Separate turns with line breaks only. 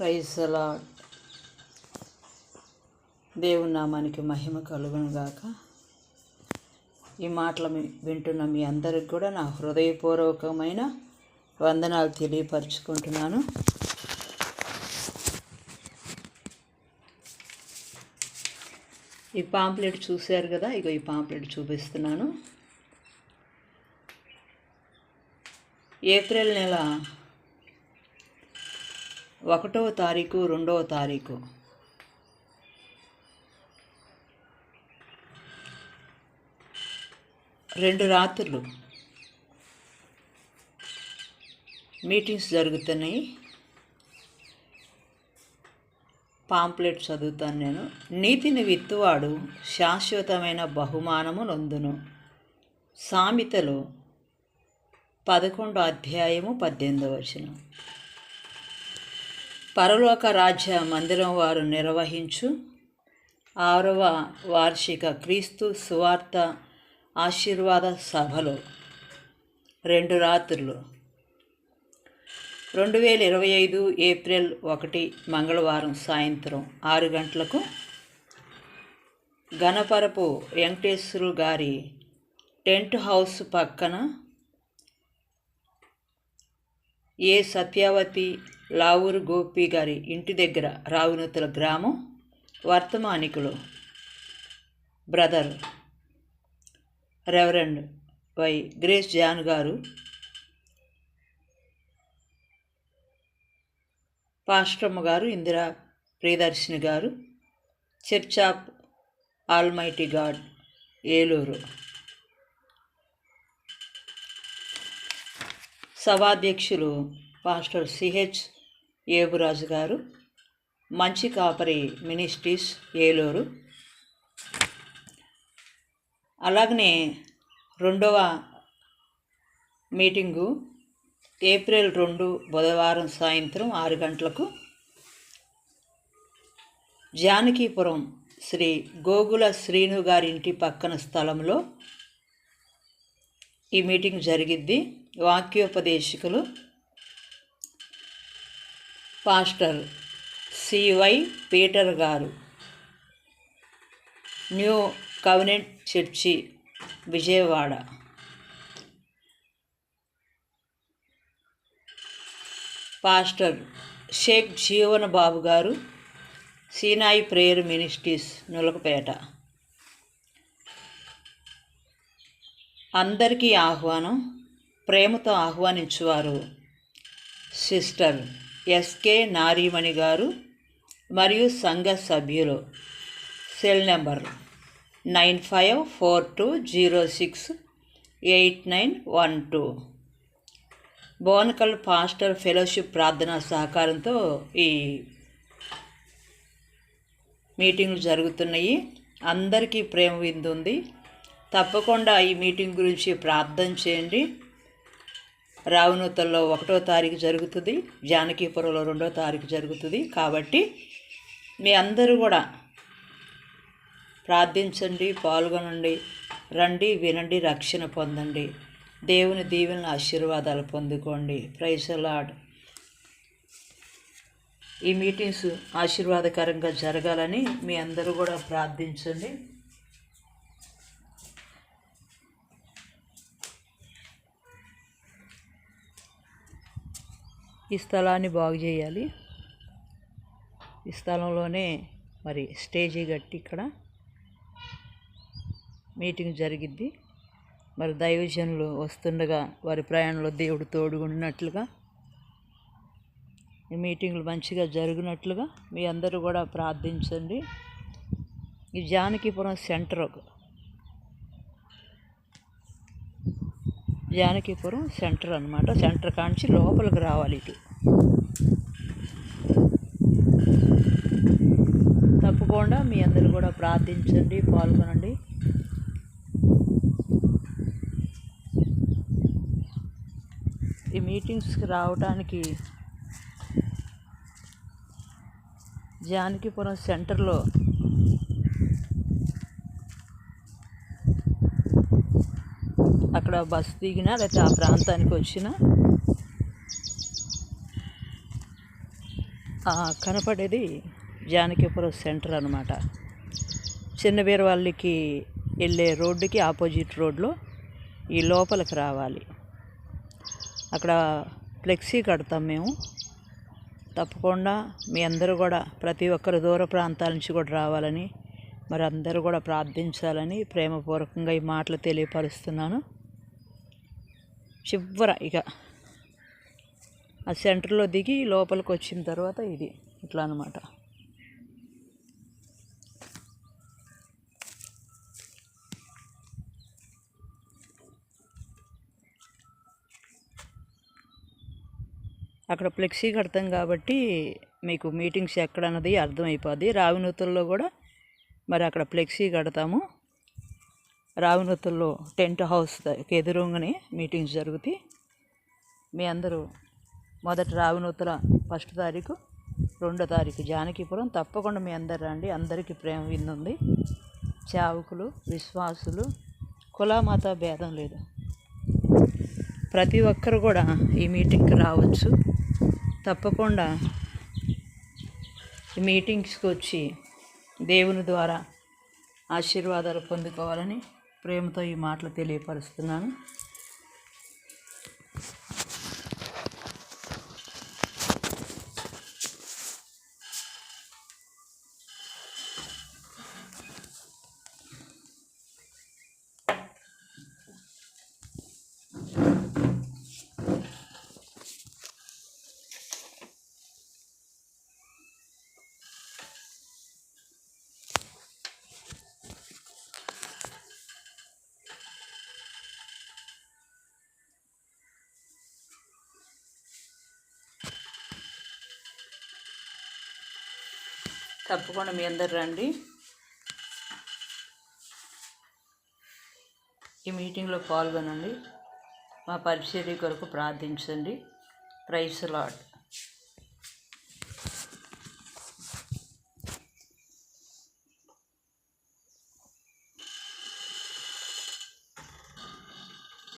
Praise అలాడ్ దేవుని నామానికి మహిమ కలుగును గాక. ఈ మాటలు వింటున్న మీ అందరికి కూడా నా హృదయపూర్వకమైన వందనాలు తెలియపరుచుకుంటున్నాను. ఈ పాంప్లెట్ చూశారు కదా? ఇగో ఈ పాంప్లెట్ చూపిస్తున్నాను. ఏప్రిల్ నెల ఒకటవ తారీఖు రెండవ తారీఖు. రెండు రాత్రులు. మీటింగ్స్ జరుగుతున్నాయి. పాంప్లెట్ చదువుతాను నేను. నీతిని విత్తువాడు శాశ్వతమైన బహుమానము నొందును. సామెతలు పదకొండో అధ్యాయము పద్దెనిమిదవ వచనం. పరలోక రాజ్య మందిరం వారు నిర్వహించు. ఆరవ వార్షిక క్రీస్తు సువార్త ఆశీర్వాద సభలో. రెండు రాత్రులు. రెండు వేల ఇరవై ఐదు ఏప్రిల్ ఒకటి మంగళవారం సాయంత్రం ఆరు గంటలకు గణపరపు వెంకటేశ్వరు గారి టెంట్ హౌస్ పక్కన ఏ సత్యావతి లావూరు గోపి గారి ఇంటి దగ్గర రావునతుల గ్రామం వర్తమానికులు brother reverend Y Grace John garu పాస్టమ్మ garu Indira Priyadarshini garu church of almighty God Eluru సభాధ్యక్షులు పాస్టర్ సిహెచ్ ఏబురాజు గారు మంచి కాపరి మినిస్ట్రీస్ ఏలూరు. అలాగనే రెండవ మీటింగు ఏప్రిల్ రెండు బుధవారం సాయంత్రం ఆరు గంటలకు జానకీపురం శ్రీ గోగుల శ్రీను గారి ఇంటి పక్కన స్థలంలో ఈ మీటింగ్ జరిగిద్ది. వాక్యోపదేశకులు pastor CY Peter garu. New covenant church Vijayawada. Pastor Sheikh Jeevana Babu garu సీనాయి ప్రేయర్ మినిస్ట్రీస్ నులకపేట. అందరికీ ఆహ్వానం ప్రేమతో ఆహ్వానించువారు సిస్టర్ ఎస్కే నారీమణి గారు మరియు సంఘ సభ్యులు. Cell number nine five four two zero six eight nine one two. Bonakal pastor fellowship ప్రార్థనా సహకారంతో ఈ మీటింగ్లు జరుగుతున్నాయి. అందరికీ ప్రేమ విందుంది. తప్పకుండా ఈ మీటింగ్ గురించి ప్రార్థన చేయండి. రావునూతల్లో ఒకటో తారీఖు జరుగుతుంది జానకీపురంలో రెండో తారీఖు జరుగుతుంది. కాబట్టి మీ అందరూ కూడా ప్రార్థించండి పాల్గొనండి రండి వినండి రక్షణ పొందండి. దేవుని దీవెన ఆశీర్వాదాలు పొందుకోండి. ప్రైజ్ లాడ్ ఈ మీటింగ్స్ ఆశీర్వాదకరంగా జరగాలని మీ అందరూ కూడా ప్రార్థించండి. ఈ స్థలాన్ని బాగు చేయాలి. ఈ స్థలంలోనే మరి స్టేజీ కట్టి ఇక్కడ మీటింగ్ జరిగిద్ది. మరి దైవజనులు వస్తుండగా వారి ప్రయాణంలో దేవుడు తోడుగుండినట్లుగా ఈ మీటింగ్లు మంచిగా జరిగినట్లుగా మీ అందరూ కూడా ప్రార్థించండి. ఈ జానకిపురం సెంటర్ జానకీపురం సెంటర్ అనమాట సెంటర్ కాంచి లోపలికి రావాలి ఇటు తప్పకుండా మీ అందరూ కూడా ప్రార్థించండి పాల్గొనండి. ఈ మీటింగ్స్కి రావడానికి జానకిపురం సెంటర్లో అక్కడ బస్సు దిగినా లేకపోతే ఆ ప్రాంతానికి వచ్చినా కనపడేది జానకిపురం సెంటర్ అనమాట చిన్న వాళ్ళకి వెళ్ళే రోడ్డుకి ఆపోజిట్ రోడ్లో ఈ లోపలికి రావాలి. అక్కడ ఫ్లెక్సీ కడతాం మేము. తప్పకుండా మీ అందరూ కూడా ప్రతి ఒక్కరు దూర ప్రాంతాల నుంచి కూడా రావాలని మరి అందరూ కూడా ప్రార్థించాలని ప్రేమపూర్వకంగా ఈ మాటలు తెలియపరుస్తున్నాను. చివర ఇక ఆ సెంటర్లో దిగి లోపలికి వచ్చిన తర్వాత ఇది ఇట్లా అనమాట అక్కడ ఫ్లెక్సీ కడతాం కాబట్టి మీకు మీటింగ్స్ ఎక్కడన్నది అర్థమైపోద్ది. రావినూతుల్లో కూడా మరి అక్కడ ఫ్లెక్సీ కడతాము. రావినూతుల్లో టెంట్ హౌస్ ఎదురుగానే మీటింగ్స్ జరుగుతాయి. మీ అందరూ మొదటి రావినూతుల ఫస్ట్ తారీఖు రెండో తారీఖు జానకీపురం. తప్పకుండా మీ అందరు రండి. అందరికీ ప్రేమ విందుంది. చావుకులు విశ్వాసులు కులమత భేదం లేదు. ప్రతి ఒక్కరు కూడా ఈ మీటింగ్కి రావచ్చు. తప్పకుండా ఈ మీటింగ్స్కి వచ్చి దేవుని ద్వారా ఆశీర్వాదాలు పొందుకోవాలని ప్రేమతో ఈ మాటలు తెలియపరుస్తున్నాను. తప్పకుండా మీ అందరు రండి. ఈ మీటింగ్లో పాల్గొనండి. మా పరిచర్య కొరకు ప్రార్థించండి. Price lord